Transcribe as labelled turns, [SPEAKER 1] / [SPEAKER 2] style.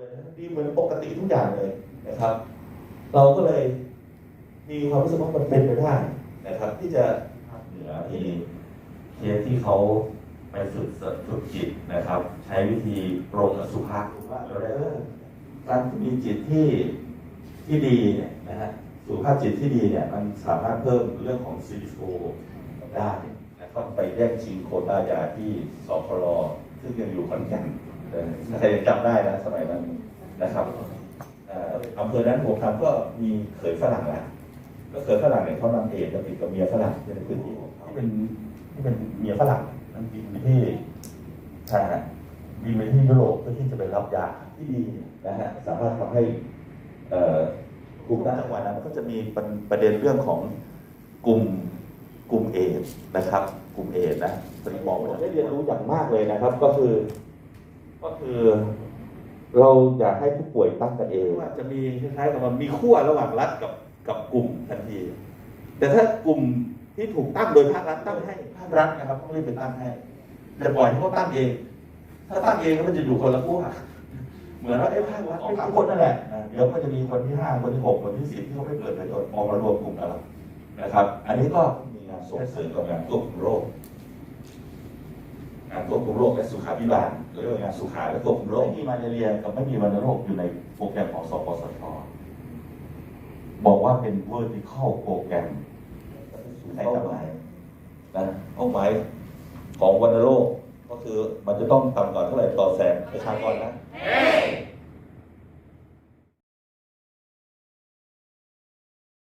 [SPEAKER 1] เลยนะดีเหมือนปกติทุกอย่างเลยนะครับ เราก็เลยมีความรู้สึกว่ามันเป็นไปได้นะครับ ที่จะ
[SPEAKER 2] ภาคเหนือที่เคสที่เขาไปฝึกเสริมฝึกจิตนะครับ ใช้วิธีปรงอสุภะแล้วได้การมีจิตที่ที่ดีเนี่ยนะฮะสุภาพจิตที่ดีเนี่ยมันสามารถเพิ่มเรื่องของซีโฟได้นะครับไปแย่งชิงโคต้ายาที่สพลซึ่งยังอยู่ขอนแก่น ใครยังจำได้นะสมัยนั้นนะครับเอ่ออำเภอนั้นผมทำก็มีเขยฝรั่งแล้วก็เกิดฝรั่งเนี่ยเขานำเอกจะติดกับเมียฝรั่งในพื้นที่ที่เป็นที่เป็นเมียฝรั่งนั่นบินไปที่ใช่ฮะบินไปที่ยุโรปเพื่อที่จะไปรับยาที่ดีนะฮะสามารถทำให้เอ่อกลุ่มด้านจังหวัดนั้นก็จะมีประประเด็นเรื่องของกลุ่มกลุ่มเอดส์นะครับ กลุ่มเอดส์นะปริมองได้เรียนรู้อย่างมากเลยนะครับ ก็คือก็ คือ เราอยากให้ผู้ป่วยตั้งกันเองว่าจะมีคล้ายๆกับมันมีขั้วระหว่างรัฐกับกับกลุ่มทันที แต่ถ้ากลุ่มที่ถูกตั้งโดยภาครัฐตั้งให้ภาครัฐนะครับต้องรีบไปตั้งให้อย่าปล่อยให้เขาตั้งเอง ถ้าตั้งเองก็มันจะอยู่คนละขั้วเหมือนว่าไอ้ภาครัฐไม่ทุกคนนั่นแหละอ่าเดี๋ยวก็จะมีคนที่ห้าคนที่หกคนที่สิบที่เขาไม่เปิดประโยชน์ออกมารวมกลุ่มกันแล้วนะครับ อันนี้ก็มีงานส่งเสริมกับงานควบคุมโรค การควบคุมโรคและสุขาภิบาลหรืองานสุขาและควบคุมโรคที่มาลเรียกับไม่มีวัณโรคอยู่ในโปรแกรมของสปสชบอกว่าเป็น vertical โปรแกรมใช้ทำไมายนะเป้าหมายของวัณโรคก็คือมันจะต้องต่ำกว่าเท่าไหร่ต่อแสนประชากรนะ